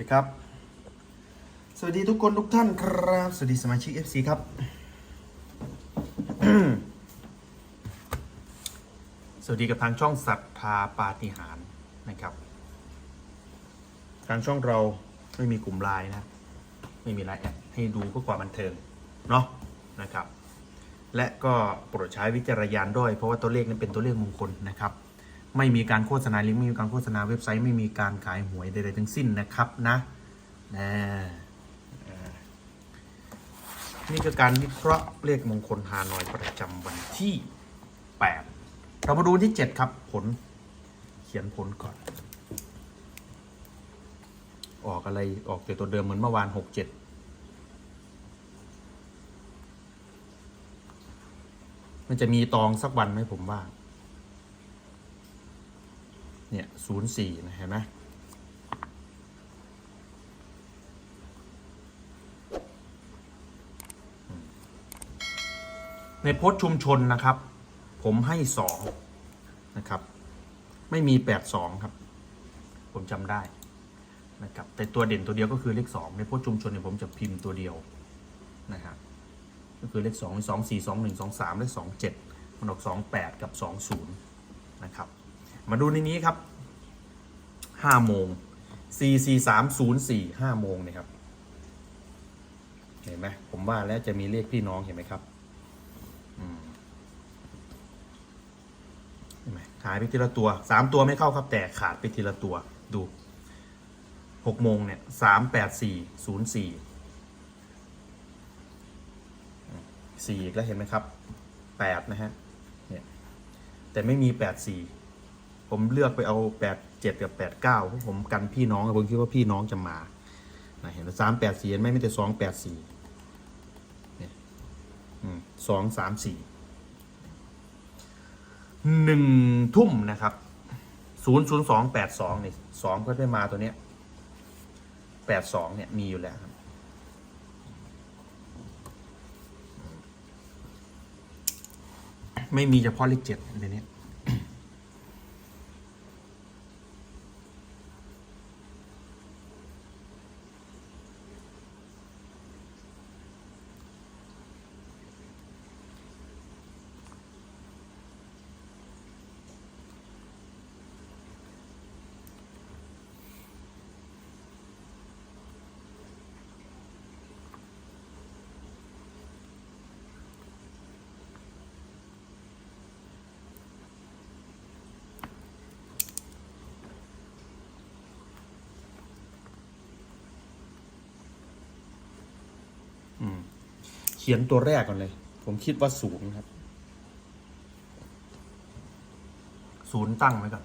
ดีครับ สวัสดีทุกคนทุกท่านครับ สวัสดีสมาชิก FC ครับ สวัสดีกับทางช่องศรัทธาปาฏิหารนะครับ ทางช่องเราไม่มีกลุ่มไลน์นะ ไม่มีไลน์แอดให้ดูเพื่อความบันเทิงเนาะนะครับ และก็โปรดใช้วิจารณญาณด้วย เพราะว่าตัวเลขนั้นเป็นตัวเลขมงคลนะครับ ไม่มีการโฆษณาลิงก์ไม่มีการโฆษณาเว็บไซต์ไม่มีการขายหวยใดๆทั้งสิ้นนะครับนะนะนี่คือการวิเคราะห์เลขมงคลฮานอยประจำวันที่ 8 เรามาดูที่ 7 ครับผล เขียนผลก่อน ออกอะไรออกแต่ตัวเดิมเหมือนเมื่อวาน 6 7มันจะมีตองสักวันไหมผมว่า เนี่ยศูนย์สี่นะเห็นไหมในโพสชุมชนนะครับ ผมให้สองนะครับ ไม่มีแปดสองครับ ผมจำได้นะครับแต่ตัวเด่นตัวเดียวก็คือเลขสองในโพสชุมชนเนี่ยผมจะพิมพ์ตัวเดียวนะครับก็คือเลขสองสองสี่สองหนึ่งสองสามและสองเจ็ดมันออกสองแปดกับสองศูนย์นะครับ มาดูในนี้ครับห้าโมงสี่สี่สามศูนย์สี่ห้าโมงเนี่ยครับ เห็นไหมผมว่าแล้วจะมีเลขพี่น้องเห็นไหมครับเห็นไหมหายไปทีละตัวสามตัวไม่เข้าครับ แต่ขาดไปทีละตัวดูหกโมงเนี่ยสามแปดสี่ศูนย์สี่สี่อีกแล้วเห็นไหมครับแปดนะฮะเนี่ยแต่ไม่มีแปดสี่ ผมเลือกไปเอาแปดเจ็ดกับแปดเก้าเพราะผมกันพี่น้องผมคิดว่าพี่น้องจะมานะเห็นสามแปดสี่ไม่ไม่แต่สองแปดสี่เนี่ยสองสามสี่หนึ่งทุ่มนะครับศูนย์ศูนย์สองแปดสองนี่สองก็ได้มาตัวเนี้ยแปดสองเนี่ยมีอยู่แล้วครับไม่มีเฉพาะเลขเจ็ดในนี้ ขียนตัวแรกก่อนเลย ผมคิดว่าศูนย์ครับ ศูนย์ตั้งไว้ก่อน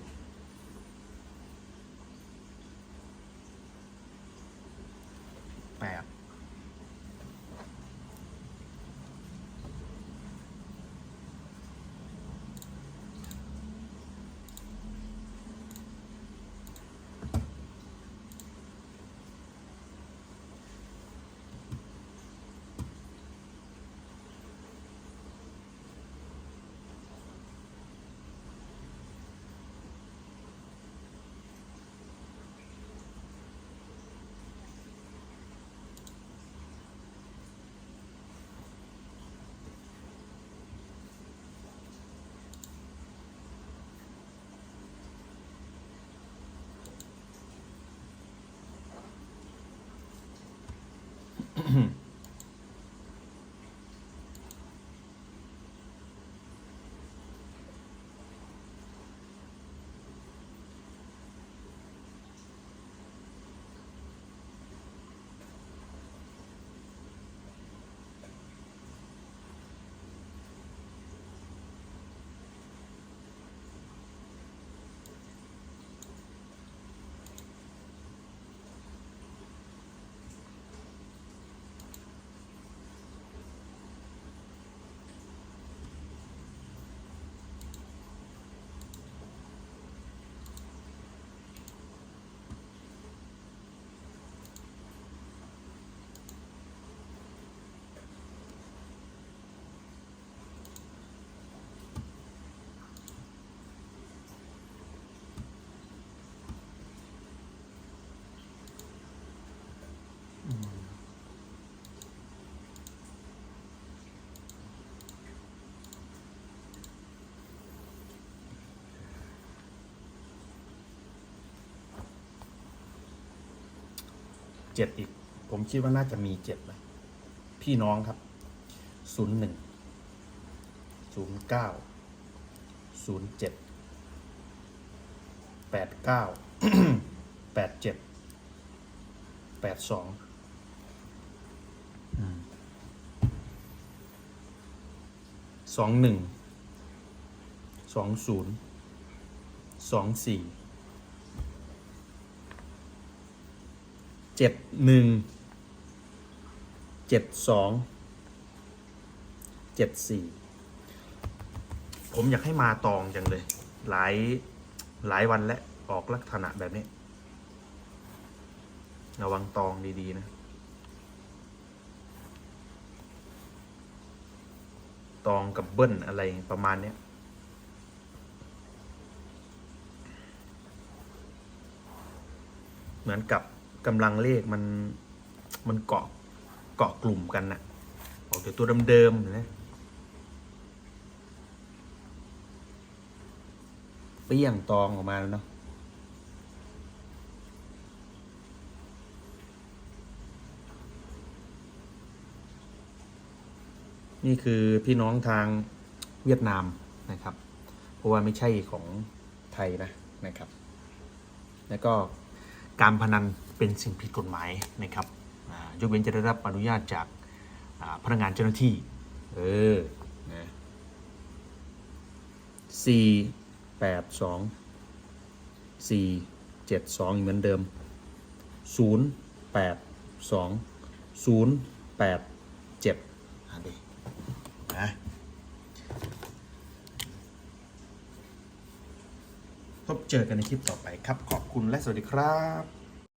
เจ็ดอีก ผมคิดว่าน่าจะมีเจ็ดนะพี่น้องครับศูนย์หนึ่งศูนย์เก้าศูนย์เจ็ดแปดเก้าแปดเจ็ดแปดสองสองหนึ่งสองศูนย์สองสี่ เจ็ดหนึ่งเจ็ดสองเจ็ดสี่ผมอยากให้มาตองจังเลย หลายหลายวันแล้วออกลักษณะแบบนี้ ระวังตองดี ๆ นะ ตองกับเบิ้ลอะไรประมาณเนี้ยเหมือนกับ กำลังเลขมันมันเกาะเกาะกลุ่มกันน่ะออกจากตัวเดิมๆนะเปี้ยงตองออกมาแล้วเนาะนี่คือพี่น้องทางเวียดนามนะครับ เพราะว่าไม่ใช่ของไทยนะนะครับ แล้วก็การพนัน เป็นสิ่งผิดกฎหมายนะครับยกเว้นจะได้รับอนุญาตจากพนักงานเจ้าหน้าที่ เออนะสี่แปดสองสี่เจ็ดสองเหมือนเดิมศูนย์แปดสองศูนย์แปดเจ็ดอะดินะพบเจอกันในคลิปต่อไปครับ ขอบคุณและสวัสดีครับ